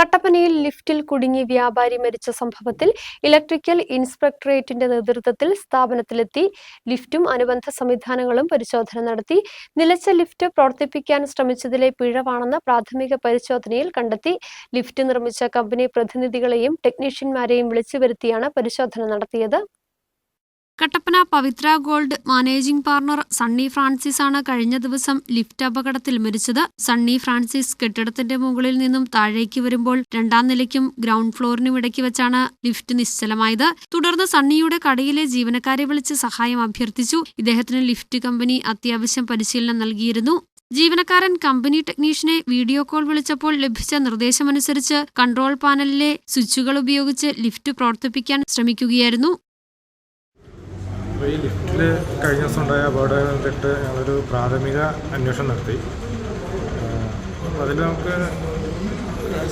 കട്ടപ്പനയിൽ ലിഫ്റ്റിൽ കുടുങ്ങി വ്യാപാരി മരിച്ച സംഭവത്തിൽ ഇലക്ട്രിക്കൽ ഇൻസ്പെക്ടറേറ്റിന്റെ നേതൃത്വത്തിൽ സ്ഥാപനത്തിലെത്തി. ലിഫ്റ്റും അനുബന്ധ സംവിധാനങ്ങളും പരിശോധന നടത്തി. നിലച്ച ലിഫ്റ്റ് പ്രവർത്തിപ്പിക്കാൻ ശ്രമിച്ചതിലെ പിഴവാണെന്ന് പ്രാഥമിക പരിശോധനയിൽ കണ്ടെത്തി. ലിഫ്റ്റ് നിർമ്മിച്ച കമ്പനി പ്രതിനിധികളെയും ടെക്നീഷ്യന്മാരെയും വിളിച്ചു വരുത്തിയാണ് പരിശോധന നടത്തിയത്. Kattappana Pavithra gold managing partner Sunny Francis ആണ് കഴിഞ്ഞ ദിവസം ലിഫ്റ്റ് അപകടത്തിൽ മരിച്ചത്. സണ്ണി ഫ്രാൻസിസ് കെട്ടിടത്തിന്റെ മുകളിൽ നിന്നും താഴേക്ക് വരുമ്പോൾ രണ്ടാം നിലയ്ക്കും ഗ്രൗണ്ട് ഫ്ലോറിനും ഇടയ്ക്ക് വെച്ചാണ് ലിഫ്റ്റ് നിശ്ചലമായത്. തുടർന്ന് സണ്ണിയുടെ കടയിലെ ജീവനക്കാരെ വിളിച്ച് സഹായം അഭ്യർത്ഥിച്ചു. ഇദ്ദേഹത്തിന് ലിഫ്റ്റ് കമ്പനി അത്യാവശ്യം പരിശീലനം നൽകിയിരുന്നു. ജീവനക്കാരൻ കമ്പനി ടെക്നീഷ്യനെ വീഡിയോ കോൾ വിളിച്ചപ്പോൾ ലഭിച്ച നിർദ്ദേശമനുസരിച്ച് കൺട്രോൾ പാനലിലെ സ്വിച്ചുകൾ ഉപയോഗിച്ച് ലിഫ്റ്റ് പ്രവർത്തിപ്പിക്കാൻ ശ്രമിക്കുകയായിരുന്നു. അപ്പോൾ ഈ ലിഫ്റ്റിൽ കഴിഞ്ഞ ദിവസം ഉണ്ടായ അപകടം കണ്ടിട്ട് ഞങ്ങളൊരു പ്രാഥമിക അന്വേഷണം നടത്തി. അപ്പോൾ അതിൽ നമുക്ക്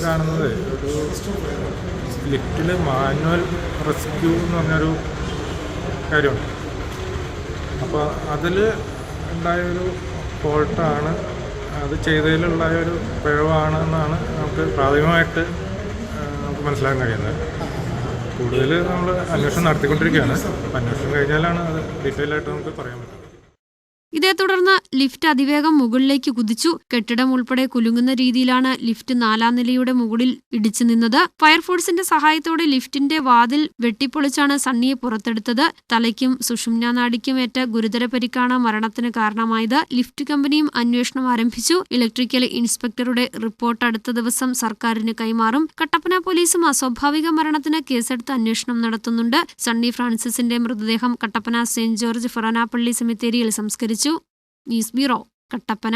കാണുന്നത് ഒരു ലിഫ്റ്റിൽ മാനുവൽ റെസ്ക്യൂ എന്ന് പറഞ്ഞൊരു കാര്യമുണ്ട്. അപ്പോൾ അതിൽ ഉണ്ടായൊരു ഫോൾട്ടാണ്. അത് ചെയ്തതിലുണ്ടായ ഒരു പിഴവാണെന്നാണ് നമുക്ക് പ്രാഥമികമായിട്ട് നമുക്ക് മനസ്സിലാക്കാൻ കഴിയുന്നത്. കൂടുതൽ നമ്മൾ അന്വേഷണം നടത്തിക്കൊണ്ടിരിക്കുകയാണ്. അന്വേഷണം കഴിഞ്ഞാലാണ് അത് ഡീറ്റെയിൽ ആയിട്ട് നമുക്ക് പറയാൻ പറ്റും ഇതേ തുടർന്ന് ലിഫ്റ്റ് അതിവേഗം മുകളിലേക്ക് കുതിച്ചു. കെട്ടിടം ഉൾപ്പെടെ കുലുങ്ങുന്ന രീതിയിലാണ് ലിഫ്റ്റ് നാലാം നിലയുടെ മുകളിൽ ഇടിച്ചു നിന്നത്. ഫയർഫോഴ്സിന്റെ സഹായത്തോടെ ലിഫ്റ്റിന്റെ വാതിൽ വെട്ടിപ്പൊളിച്ചാണ് സണ്ണിയെ പുറത്തെടുത്തത്. തലയ്ക്കും സുഷുമ്ന നാടിക്കും ഏറ്റ ഗുരുതര പരിക്കാണ് മരണത്തിന് കാരണമായത്. ലിഫ്റ്റ് കമ്പനിയും അന്വേഷണം ആരംഭിച്ചു. ഇലക്ട്രിക്കൽ ഇൻസ്പെക്ടറുടെ റിപ്പോർട്ട് അടുത്ത ദിവസം സർക്കാരിന് കൈമാറും. കട്ടപ്പന പോലീസും അസ്വാഭാവിക മരണത്തിന് കേസെടുത്ത് അന്വേഷണം നടത്തുന്നുണ്ട്. സണ്ണി ഫ്രാൻസിസിന്റെ മൃതദേഹം കട്ടപ്പന സെന്റ് ജോർജ് ഫൊറനാപ്പള്ളി സെമിത്തേരിയിൽ സംസ്കരിച്ചു. News bureau Kattappana.